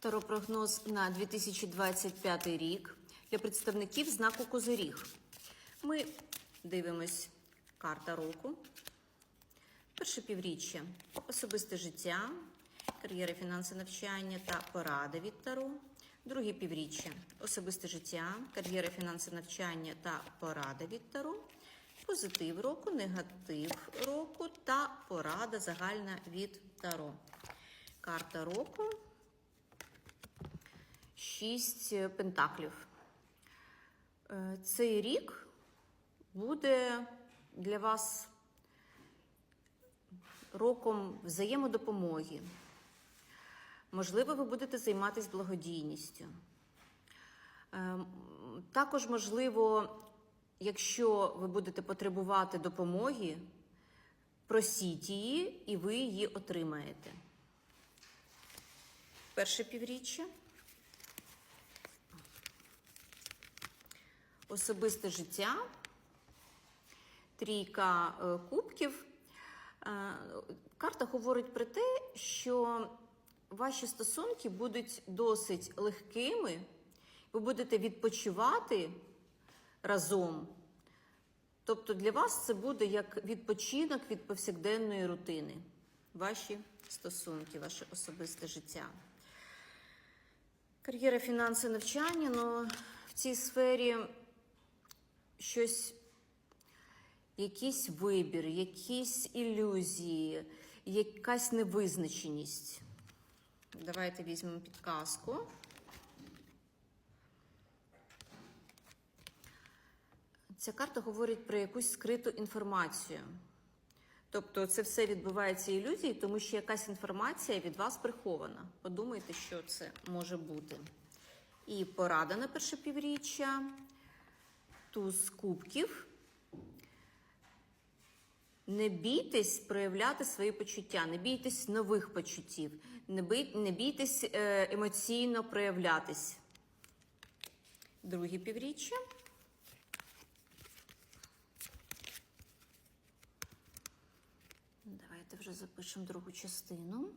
Таропрогноз на 2025 рік для представників знаку Козиріг. Ми дивимось карта року. Перше півріччя особисте життя, кар'єра, фінанси, навчання та поради від Таро. Друге півріччя особисте життя, кар'єра, фінанси, навчання та поради від Таро. Позитив року, негатив року та порада загальна від Таро. Карта року. Шість пентаклів. Е, Цей рік буде для вас роком взаємодопомоги. Можливо, ви будете займатися благодійністю. Ем, Також, можливо, якщо ви будете потребувати допомоги, просіть її і ви її отримаєте. Перше півріччя. Особисте життя. Трійка е, кубків. Е, Карта говорить про те, що ваші стосунки будуть досить легкими, ви будете відпочивати разом. Тобто для вас це буде як відпочинок від повсякденної рутини. Ваші стосунки, ваше особисте життя. Кар'єра, фінанси, навчання. Ну, в цій сфері щось, якийсь вибір, якісь ілюзії, якась невизначеність. Давайте візьмемо підказку. Ця карта говорить про якусь скриту інформацію. Тобто це все відбувається ілюзії, тому що якась інформація від вас прихована. Подумайте, що це може бути. І порада на перше півріччя, туз кубків. Не бійтесь проявляти свої почуття, не бійтесь нових почуттів, не, бий, не бійтесь е, емоційно проявлятись. Друге півріччя. Давайте вже запишемо другу частину.